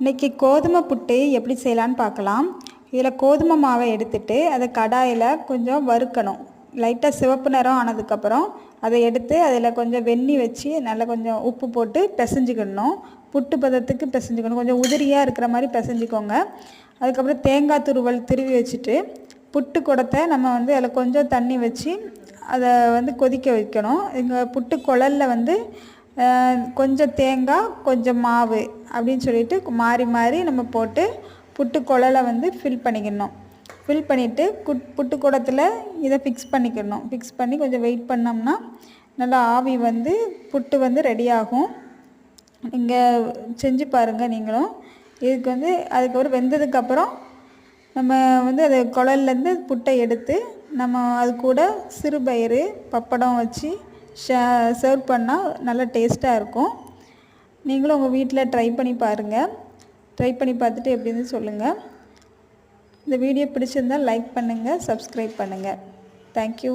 இன்றைக்கி கோதுமை புட்டு எப்படி செய்யலான்னு பார்க்கலாம். இதில் கோதுமை மாவை எடுத்துட்டு அதை கடாயில் கொஞ்சம் வறுக்கணும். லைட்டாக சிவப்பு நிறம் ஆனதுக்கப்புறம் அதை எடுத்து அதில் கொஞ்சம் வெந்நி வச்சு நல்லா கொஞ்சம் உப்பு போட்டு பிசைஞ்சிக்கணும். புட்டு பதத்துக்கு பிசைஞ்சிக்கணும். கொஞ்சம் உதிரியாக இருக்கிற மாதிரி பிசைஞ்சிக்கோங்க. அதுக்கப்புறம் தேங்காய் துருவல் திருவி வச்சுட்டு புட்டு குடத்தை நம்ம வந்து அதில் கொஞ்சம் தண்ணி வச்சு அதை வந்து கொதிக்க வைக்கணும். எங்கள் புட்டு குழலில் வந்து கொஞ்சம் தேங்காய் கொஞ்சம் மாவு அப்படின்னு சொல்லிட்டு மாறி மாறி நம்ம போட்டு புட்டு குழலை வந்து ஃபில் பண்ணிக்கணும். ஃபில் பண்ணிவிட்டு குட் புட்டு குடத்தில் இதை ஃபிக்ஸ் பண்ணிக்கணும். ஃபிக்ஸ் பண்ணி கொஞ்சம் வெயிட் பண்ணோம்னா நல்லா ஆவி வந்து புட்டு வந்து ரெடி ஆகும். நீங்கள் செஞ்சு பாருங்கள் நீங்களும். இதுக்கு வந்து அதுக்கப்புறம் வெந்ததுக்கப்புறம் நம்ம வந்து அது குழல்லேருந்து புட்டை எடுத்து நம்ம அது கூட சிறுபயிறு பப்படம் வச்சு சர்வ் பண்ணால் நல்லா டேஸ்ட்டாக இருக்கும். நீங்களும் உங்கள் வீட்டில் ட்ரை பண்ணி பாருங்கள் ட்ரை பண்ணி பார்த்துட்டு எப்படின்னு சொல்லுங்கள் இந்த வீடியோ பிடிச்சிருந்தால் லைக் பண்ணுங்கள் சப்ஸ்கிரைப் பண்ணுங்கள் தேங்க்யூ